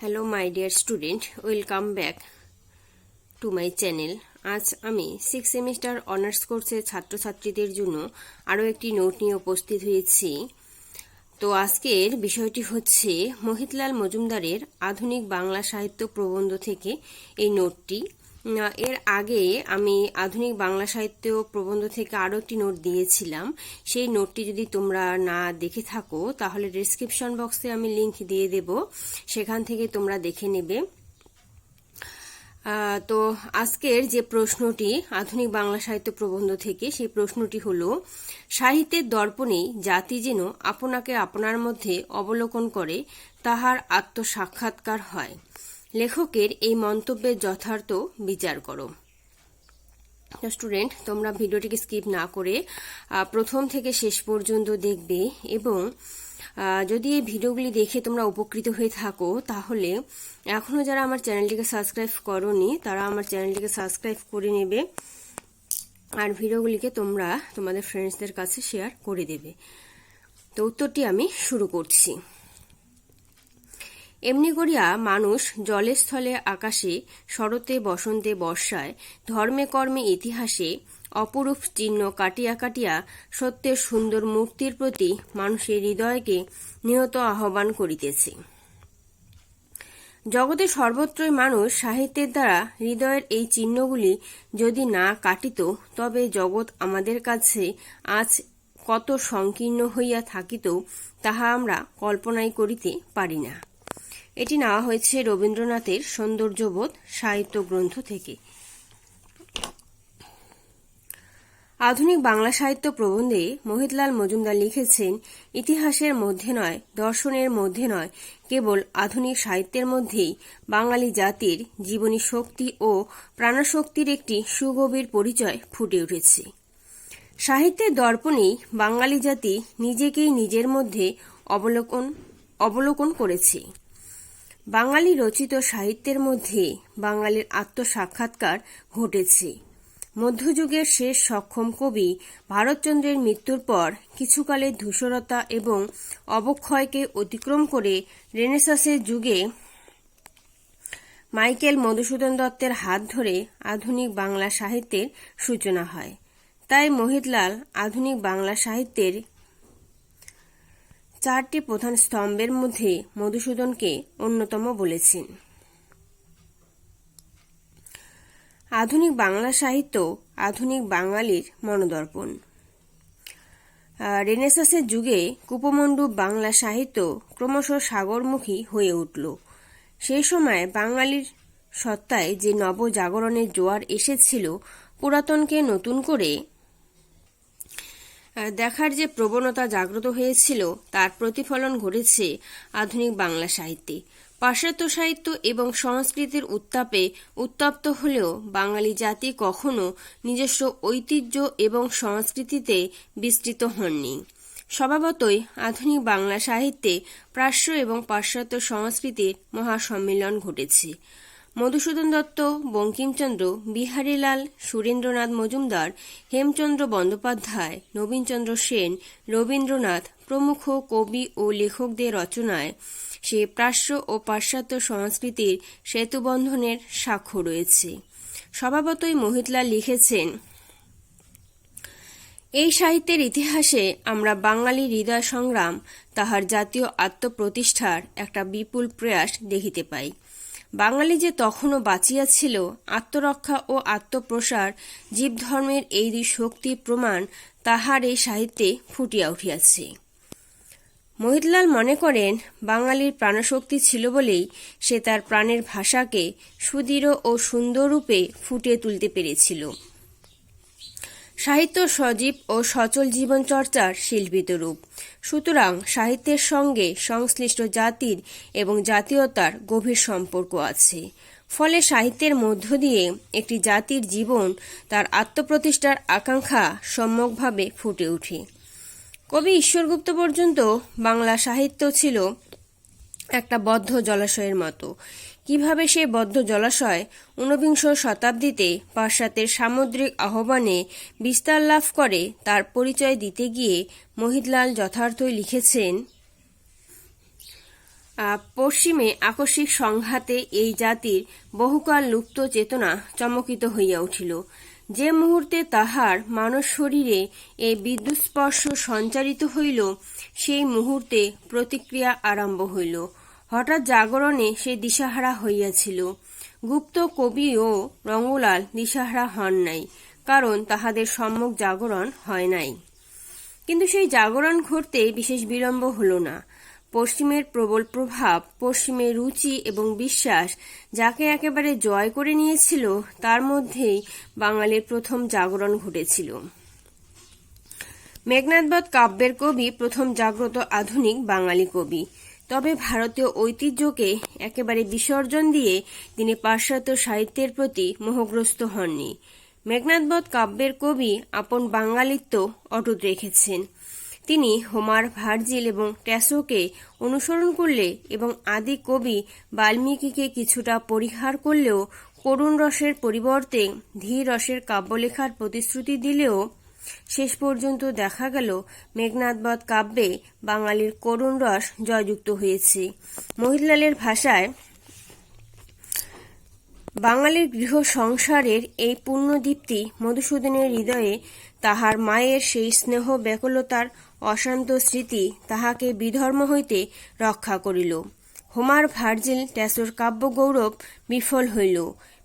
Hello my dear student welcome back to my channel আজ আমি six semester honours কোর্সের ছাত্রছাত্রীদের জন্য আরও একটি নোট নিয়ে উপস্থিত হয়েছি। তো আজকের বিষয়টি হচ্ছে মোহিতলাল মজুমদারের আধুনিক বাংলা সাহিত্য প্রবন্ধ থেকে এই নোটটি এর আগে আমি আধুনিক বাংলা সাহিত্য প্রবন্ধ থেকে আরও একটি নোট দিয়েছিলাম। সেই নোটটি যদি তোমরা না দেখে থাকো, তাহলে ডিসক্রিপশন বক্সে আমি লিংক দিয়ে দেব। সেখান থেকে তোমরা দেখে নেবে। তো আজকের যে প্রশ্নটি আধুনিক বাংলা সাহিত্য প্রবন্ধ থেকে, সেই প্রশ্নটি হলো, সাহিত্যের দর্পণে জাতি যেন আপনাকে আপনার মধ্যে অবলোকন করে, তাহার আত্মসাক্ষাৎকার হয়। লেখকের এই মন্তব্যের যথার্থ বিচার করো। স্টুডেন্ট তোমরা ভিডিওটিকে স্কিপ না করে প্রথম থেকে শেষ পর্যন্ত দেখবে এবং যদি এই ভিডিওগুলি দেখে তোমরা উপকৃত হয়ে থাকো, তাহলে এখনও যারা আমার চ্যানেলটিকে সাবস্ক্রাইব করনি, তারা আমার চ্যানেলটিকে সাবস্ক্রাইব করে নেবে আর ভিডিওগুলিকে তোমরা তোমাদের ফ্রেন্ডসদের কাছে শেয়ার করে দেবে। তো উত্তরটি আমি শুরু করছি। এমনি করিয়া মানুষ জলে স্থলে আকাশে, শরতে, বসন্তে বর্ষায়, ধর্মে, কর্মে, ইতিহাসে অপরূপ চিহ্ন কাটিয়া কাটিয়া সত্যের সুন্দর মূর্তির প্রতি মানুষের হৃদয়কে নিহত আহ্বান করিতেছে। জগতে সর্বত্রই মানুষ সাহিত্যের দ্বারা হৃদয়ের এই চিহ্নগুলি যদি না কাটিত, তবে জগৎ আমাদের কাছে আজ কত সংকীর্ণ হইয়া থাকিত, তাহা আমরা কল্পনাই করিতে পারি না। এটি নেওয়া হয়েছে রবীন্দ্রনাথের সৌন্দর্যবোধ সাহিত্য গ্রন্থ থেকে। আধুনিক বাংলা সাহিত্য প্রবন্ধে মোহিতলাল মজুমদার লিখেছেন, ইতিহাসের মধ্যে নয়, দর্শনের মধ্যে নয়, কেবল আধুনিক সাহিত্যের মধ্যেই বাঙালি জাতির জীবনী শক্তি ও প্রাণশক্তির একটি সুগভীর পরিচয় ফুটে উঠেছে। সাহিত্যের দর্পণেই বাঙালি জাতি নিজেকেই নিজের মধ্যে অবলোকন অবলোকন করেছে। বাঙালি রচিত সাহিত্যের মধ্যে বাঙালির আত্মসাক্ষাৎকার ঘটেছে। মধ্যযুগের শেষ সক্ষম কবি ভারতচন্দ্রের মৃত্যুর পর কিছুকালের ধূসরতা এবং অবক্ষয়কে অতিক্রম করে রেনেসাসের যুগে মাইকেল মধুসূদন দত্তের হাত ধরে আধুনিক বাংলা সাহিত্যের সূচনা হয়। তাই মোহিতলাল আধুনিক বাংলা সাহিত্যের চারটি প্রধান স্তম্ভের মধ্যে মধুসূদনকে অন্যতম বলেছেন। আধুনিক বাংলা সাহিত্য, আধুনিক বাঙালির মনোদর্পণ। রেনেসাসের যুগে কুপমণ্ডূপ বাংলা সাহিত্য ক্রমশ সাগরমুখী হয়ে উঠল। সেই সময় বাঙালির সত্তায় যে নবজাগরণের জোয়ার এসেছিল, পুরাতনকে নতুন করে দেখার যে প্রবণতা জাগ্রত হয়েছিল, তার প্রতিফলন ঘটেছে আধুনিক বাংলা সাহিত্যে। পাশ্চাত্য সাহিত্য এবং সংস্কৃতির উত্তাপে উত্তপ্ত হলেও বাঙালি জাতি কখনো নিজস্ব ঐতিহ্য এবং সংস্কৃতিতে বিস্তৃত হননি। স্বভাবতই আধুনিক বাংলা সাহিত্যে প্রাশ্য এবং পাশ্চাত্য সংস্কৃতির মহাসম্মিলন ঘটেছে। মধুসূদন দত্ত, বঙ্কিমচন্দ্র, বিহারীলাল, সুরেন্দ্রনাথ মজুমদার, হেমচন্দ্র বন্দ্যোপাধ্যায়, নবীনচন্দ্র সেন, রবীন্দ্রনাথ প্রমুখ কবি ও লেখকদের রচনায় সে প্রাশ্য ও পাশ্চাত্য সংস্কৃতির সেতুবন্ধনের সাক্ষ্য রয়েছে। স্বভাবতই মোহিতলাল লিখেছেন, এই সাহিত্যের ইতিহাসে আমরা বাঙালি হৃদয় সংগ্রাম, তাহার জাতীয় আত্মপ্রতিষ্ঠার একটা বিপুল প্রয়াস দেখিতে পাই। বাঙালি যে তখনও বাঁচিয়াছিল আত্মরক্ষা ও আত্মপ্রসার, জীবধর্মের এই শক্তি প্রমাণ তাহার এই সাহিত্যে ফুটিয়া উঠিয়াছে। মহিতলাল মনে করেন, বাঙালির প্রাণশক্তি ছিল বলেই সে তার প্রাণের ভাষাকে সুদৃঢ় ও সুন্দর রূপে ফুটিয়ে তুলতে পেরেছিল। সাহিত্য সজীব ও সচল জীবন চর্চার শিল্পিত রূপ সুতরাং সাহিত্যের সঙ্গে সংশ্লিষ্ট জাতির এবং জাতীয়তার গভীর সম্পর্ক আছে। ফলে সাহিত্যের মধ্য দিয়ে একটি জাতির জীবন তার আত্মপ্রতিষ্ঠার আকাঙ্ক্ষা সম্যকভাবে ফুটে ওঠে। কবি ঈশ্বরগুপ্ত পর্যন্ত বাংলা সাহিত্য ছিল একটা বদ্ধ জলাশয়ের মতো। কীভাবে সে বদ্ধ জলাশয় ঊনবিংশ শতাব্দীতে পাশ্চাত্যের সামুদ্রিক আহ্বানে বিস্তার লাভ করে তার পরিচয় দিতে গিয়ে মোহিতলাল যথার্থই লিখেছেন পশ্চিমে আকস্মিক সংঘাতে এই জাতির বহুকাল লুপ্ত চেতনা চমকিত হইয়া উঠিল। যে মুহূর্তে তাহার মানব শরীরে এই বিদ্যুৎস্পর্শ সঞ্চারিত হইল, সেই মুহূর্তে প্রতিক্রিয়া আরম্ভ হইল। হঠাৎ জাগরণে সে দিশাহারা হইয়াছিল। গুপ্ত কবি ও রঙ্গলাল দিশাহারা হন নাই, কারণ তাহাদের সম্মুখ জাগরণ হয় নাই। কিন্তু সেই জাগরণ ঘটতে বিশেষ বিলম্ব হল না। পশ্চিমের প্রবল প্রভাব, পশ্চিমের রুচি এবং বিশ্বাস যাকে একেবারে জয় করে নিয়েছিল, তার মধ্যেই বাঙালির প্রথম জাগরণ ঘটেছিল। মেঘনাদবধ কাব্যের কবি প্রথম জাগ্রত আধুনিক বাঙালি কবি। তবে ভারতীয় ঐতিহ্যকে একেবারে বিসর্জন দিয়ে তিনি পাশ্চাত্য সাহিত্যের প্রতি মোহগ্রস্ত হননি। মেঘনাদবধ কাব্যের কবি আপন বাঙালিত্ব অটুট রেখেছেন। তিনি হোমার ভার্জিল এবং ট্যাসোকে অনুসরণ করলে এবং আদি কবি বাল্মীকিকে কিছুটা পরিহার করলেও করুণ রসের পরিবর্তে ধীর রসের কাব্য লেখার প্রতিশ্রুতি দিলেও শেষ পর্যন্ত দেখা গেল মেঘনাদবধ কাব্যে বাঙালির করুণ রস জয়যুক্ত হয়েছে। মহিলালের ভাষায়, বাঙালির গৃহ সংসারের এই পূর্ণদীপ্তি মধুসূদনের হৃদয়ে তাহার মায়ের সেই স্নেহ ব্যাকুলতার অশান্ত স্মৃতি তাহাকে বিধর্ম হইতে রক্ষা করিল। হোমার ভার্জিল ট্যাসোর কাব্য গৌরব বিফল হইল।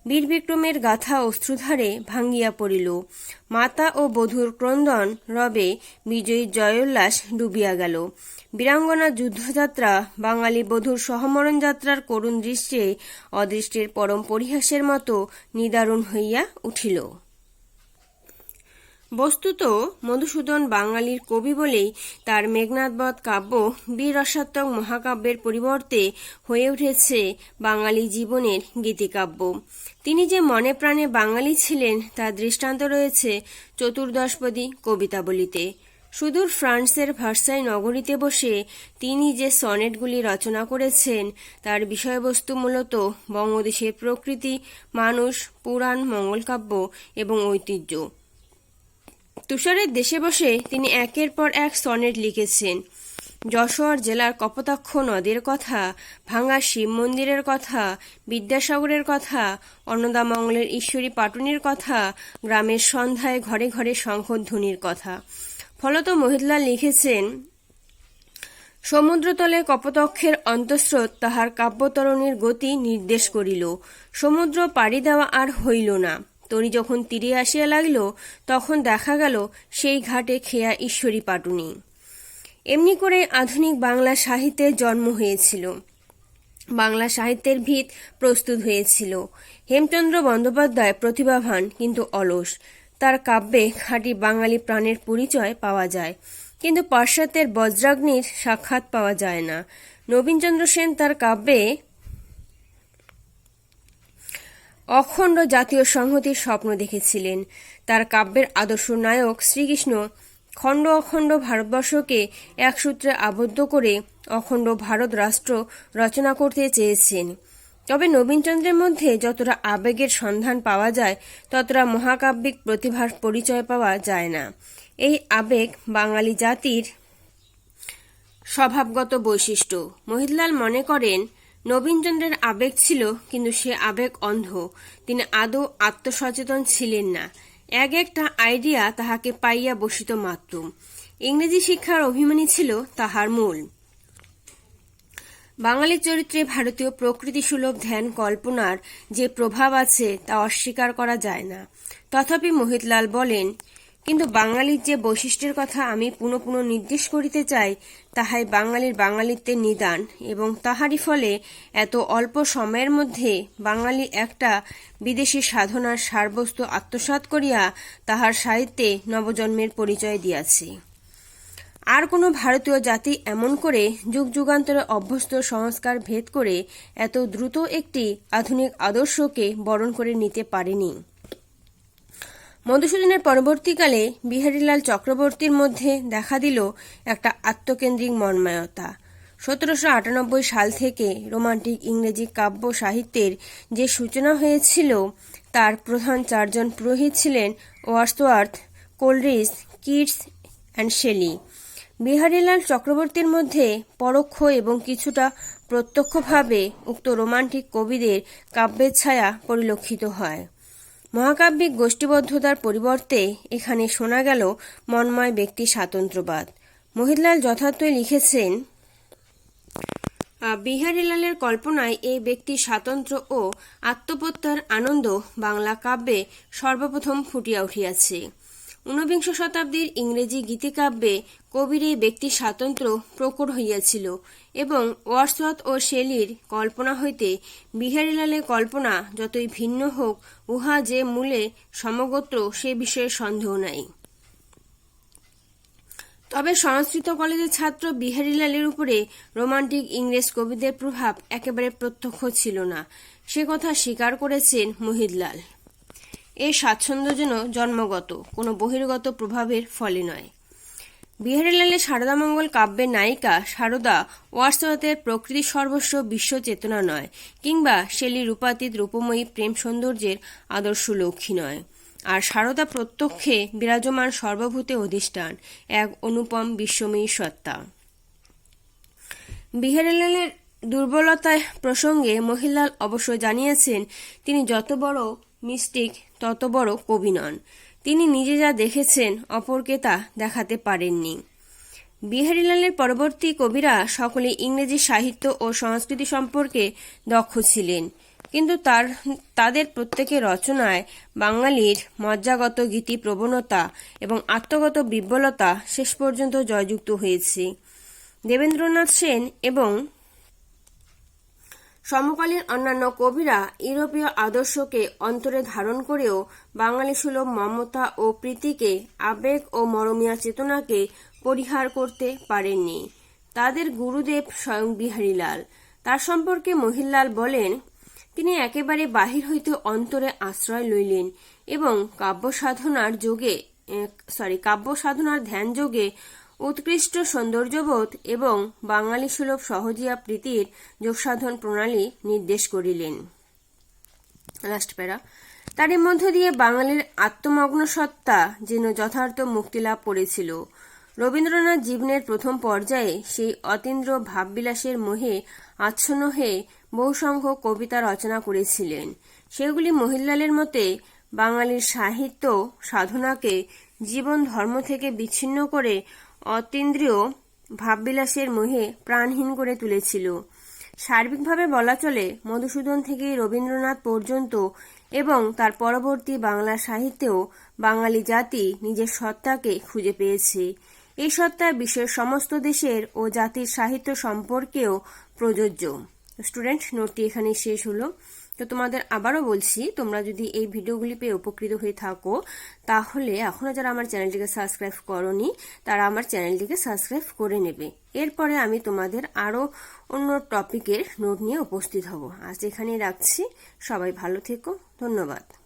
বীর বিক্রমের গাথা অশ্রুধারে ভাঙ্গিয়া পড়িল। মাতা ও বধূর ক্রন্দন রবে বিজয়ী জয়োল্লাস ডুবিয়া গেল। বীরাঙ্গনা যুদ্ধযাত্রা, বাঙালি বধূর সহমরণ যাত্রার করুণ দৃশ্যে অদৃষ্টের পরম পরিহাসের মতো নিদারুণ হইয়া উঠিল। বস্তুত মধুসূদন বাঙালির কবি বলেই তার মেঘনাদবধ কাব্য বীর রসাত্মক মহাকাব্যের পরিবর্তে হয়ে উঠেছে বাঙালি জীবনের গীতিকাব্য। তিনি যে মনে প্রাণে বাঙালি ছিলেন, তার দৃষ্টান্ত রয়েছে চতুর্দশপদী কবিতাবলিতে। সুদূর ফ্রান্সের ভার্সাই নগরীতে বসে তিনি যে সনেটগুলি রচনা করেছেন, তার বিষয়বস্তু মূলত বঙ্গদেশের প্রকৃতি, মানুষ, পুরাণ মঙ্গলকাব্য এবং ঐতিহ্য। তুষারের দেশে বসে তিনি একের পর এক সনেট লিখেছেন। যশোর জেলার কপোতাক্ষ নদের কথা ভাঙা শিব মন্দিরের কথা, বিদ্যাসাগরের কথা অন্নদামঙ্গলের ঈশ্বরী পাটুনির কথা, গ্রামের সন্ধ্যায় ঘরে ঘরে শঙ্খধ্বনির কথা। ফলত মহিদলাল লিখেছেন, সমুদ্রতলে কপোতক্ষের অন্তঃস্রোত তাহার কাব্যতরণের গতি নির্দেশ করিল। সমুদ্র পাড়ি দেওয়া আর হইল না। তরি যখন তীরে আসিয়া লাগিল, তখন দেখা গেল সেই ঘাটে খেয়া ঈশ্বরী পাটুনি। এমনি করে আধুনিক বাংলা সাহিত্যের জন্ম হয়েছিল। বাংলা সাহিত্যের ভিত প্রস্তুত হয়েছিল। হেমচন্দ্র বন্দ্যোপাধ্যায় প্রতিভাবান কিন্তু অলস। তার কাব্যে খাঁটি বাঙালি প্রাণের পরিচয় পাওয়া যায়। কিন্তু পাশ্চাত্যের বজ্রাগ্নির সাক্ষাৎ পাওয়া যায় না। নবীনচন্দ্র সেন তার কাব্যে অখণ্ড জাতীয় সংহতির স্বপ্ন দেখেছিলেন। তার কাব্যের আদর্শ নায়ক শ্রীকৃষ্ণ খণ্ড অখণ্ড ভারতবর্ষকে এক সূত্রে আবদ্ধ করে অখণ্ড ভারত রাষ্ট্র রচনা করতে চেয়েছেন। তবে নবীনচন্দ্রের মধ্যে যতটা আবেগের সন্ধান পাওয়া যায়, ততটা মহাকাব্যিক প্রতিভার পরিচয় পাওয়া যায় না। এই আবেগ বাঙালি জাতির স্বভাবগত বৈশিষ্ট্য। মহিদলাল মনে করেন নবীনচন্দ্রের আবেগ ছিল, কিন্তু সে আবেগ অন্ধ। তিনি আদৌ আত্মসচেতন ছিলেন না। এক একটা আইডিয়া তাহাকে পাইয়া বসিত মাত্র। ইংরেজি শিক্ষার অভিমানী ছিল তাহার মূল। বাঙালি চরিত্রে ভারতীয় প্রকৃতিসুলভ ধ্যান কল্পনার যে প্রভাব আছে, তা অস্বীকার করা যায় না। তথাপি মোহিতলাল বলেন কিন্তু বাঙালির যে বৈশিষ্ট্যের কথা আমি পুনঃ পুনঃ নির্দেশ করিতে চাই, তাহাই বাঙালির বাঙালিত্বের নিদান এবং তাহারই ফলে এত অল্প সময়ের মধ্যে বাঙালি একটা বিদেশি সাধনার সারবস্তু আত্মসাৎ করিয়া তাহার সাহিত্যে নবজন্মের পরিচয় দিয়াছে। আর কোনো ভারতীয় জাতি এমন করে যুগ যুগান্তরে অভ্যস্ত সংস্কার ভেদ করে এত দ্রুত একটি আধুনিক আদর্শকে বরণ করে নিতে পারেনি। মধুসূদনের পরবর্তীকালে বিহারীলাল চক্রবর্তীর মধ্যে দেখা দিল একটা আত্মকেন্দ্রিক মন্ময়তা সতেরোশো আটানব্বই সাল থেকে রোমান্টিক ইংরেজি কাব্য সাহিত্যের যে সূচনা হয়েছিল, তার প্রধান চারজন পুরোহিত ছিলেন Wordsworth Coleridge Keats and Shelley. Biharilal চক্রবর্তীর মধ্যে পরোক্ষ এবং কিছুটা প্রত্যক্ষভাবে উক্ত রোমান্টিক কবিদের কাব্যের ছায়া পরিলক্ষিত হয়। মহাকাব্যিক গোষ্ঠীবদ্ধতার পরিবর্তে এখানে শোনা গেল মন্ময় ব্যক্তি স্বাতন্ত্র্যবাদ। মহিতলাল যথার্থই লিখেছেন বিহারীলালের কল্পনায় এই ব্যক্তি স্বাতন্ত্র্য ও আত্মপ্রত্যার আনন্দ বাংলা কাব্যে সর্বপ্রথম ফুটিয়া উঠিয়াছে। ঊনবিংশ শতাব্দীর ইংরেজি গীতিকাব্যে কবির এই ব্যক্তির স্বাতন্ত্র্য প্রকট হইয়াছিল এবং ওয়ার্সওয়ার্থ ও শেলির কল্পনা হইতে বিহারীলালের কল্পনা যতই ভিন্ন হোক, উহা যে মূলে সমগোত্র সে বিষয়ে সন্দেহ নাই। তবে সংস্কৃত কলেজের ছাত্র বিহারীলালের উপরে রোমান্টিক ইংরেজ কবিদের প্রভাব একেবারে প্রত্যক্ষ ছিল না। সে কথা স্বীকার করেছেন মোহিতলাল এই স্বাচ্ছন্দ্য যেন জন্মগত, কোনো বহির্গত প্রভাবের ফলে নয়। বিহারীলালের সারদামঙ্গল কাব্যের নায়িকা সারদা ওয়ার্সওয়ার্থের প্রকৃতি সর্বস্ব বিশ্ব চেতনা নয়, কিংবা শেলি রূপাতীত রূপময়ী প্রেম সৌন্দর্যের আদর্শ লক্ষ্মী নয়। আর সারদা প্রত্যক্ষে বিরাজমান সর্বভূতে অধিষ্ঠান, এক অনুপম বিশ্বময়ী সত্তা। বিহারীলালের দুর্বলতায় প্রসঙ্গে মহিলাল অবশ্য জানিয়েছেন, তিনি যত বড় মিস্টিক তত বড় কবি নন। তিনি নিজে যা দেখেছেন, অপরকে তা দেখাতে পারেননি। বিহারীলালের পরবর্তী কবিরা সকলে ইংরেজি সাহিত্য ও সংস্কৃতি সম্পর্কে দক্ষ ছিলেন। কিন্তু তার, তাদের প্রত্যেকের রচনায় বাঙালির মজ্জাগত গীতি প্রবণতা এবং আত্মগত বিব্বলতা শেষ পর্যন্ত জয়যুক্ত হয়েছে। দেবেন্দ্রনাথ সেন এবং সমকালীন অন্যান্য কবিরা ইউরোপীয় আদর্শকে অন্তরে ধারণ করেও বাঙালি সুলভ মমতা ও প্রীতিকে, আবেগ ও মরমিয়া চেতনাকে পরিহার করতে পারেননি। তাদের গুরুদেব স্বয়ং বিহারীলাল। তার সম্পর্কে মহিলাল বলেন, তিনি একেবারে বাহির হইতে অন্তরে আশ্রয় লইলেন এবং কাব্য সাধনার যোগে সরি কাব্য সাধনার ধ্যান যোগে উৎকৃষ্ট সৌন্দর্যবোধ এবং বাঙালি সুলভ সহজিয়া প্রীতির যোগসাধন প্রণালী নির্দেশ করিলেন। লাস্ট তারই মধ্য দিয়ে বাঙালির আত্মমগ্ন সত্তা যেন যথার্থ মুক্তিলাভ করেছিল। রবীন্দ্রনাথ জীবনের প্রথম পর্যায়ে সেই অতীন্দ্র ভাববিলাসের মোহে আচ্ছন্ন হয়ে বহুসংখ্যক কবিতা রচনা করেছিলেন। সেগুলি মহিলালের মতে বাঙালির সাহিত্য সাধনাকে জীবন ধর্ম থেকে বিচ্ছিন্ন করে অতীন্দ্রিয় ভাববিলাসের মোহে প্রাণহীন করে তুলেছিল। সার্বিকভাবে বলা চলে, মধুসূদন থেকে রবীন্দ্রনাথ পর্যন্ত এবং তার পরবর্তী বাংলা সাহিত্যেও বাঙালি জাতি নিজের সত্তাকে খুঁজে পেয়েছে। এই সত্তা বিশ্বের সমস্ত দেশের ও জাতির সাহিত্য সম্পর্কেও প্রযোজ্য। স্টুডেন্ট, নোটটি এখানে শেষ হলো। তো তোমাদের আবারও বলছি, তোমরা যদি এই ভিডিওগুলি পেয়ে উপকৃত হয়ে থাকো, তাহলে এখনও যারা আমার চ্যানেলটিকে সাবস্ক্রাইব করনি, তারা আমার চ্যানেলটিকে সাবস্ক্রাইব করে নেবে। এরপরে আমি তোমাদের আরও অন্য টপিকের নোট নিয়ে উপস্থিত হব। আজ এখানেই রাখছি। সবাই ভালো থেকো। ধন্যবাদ।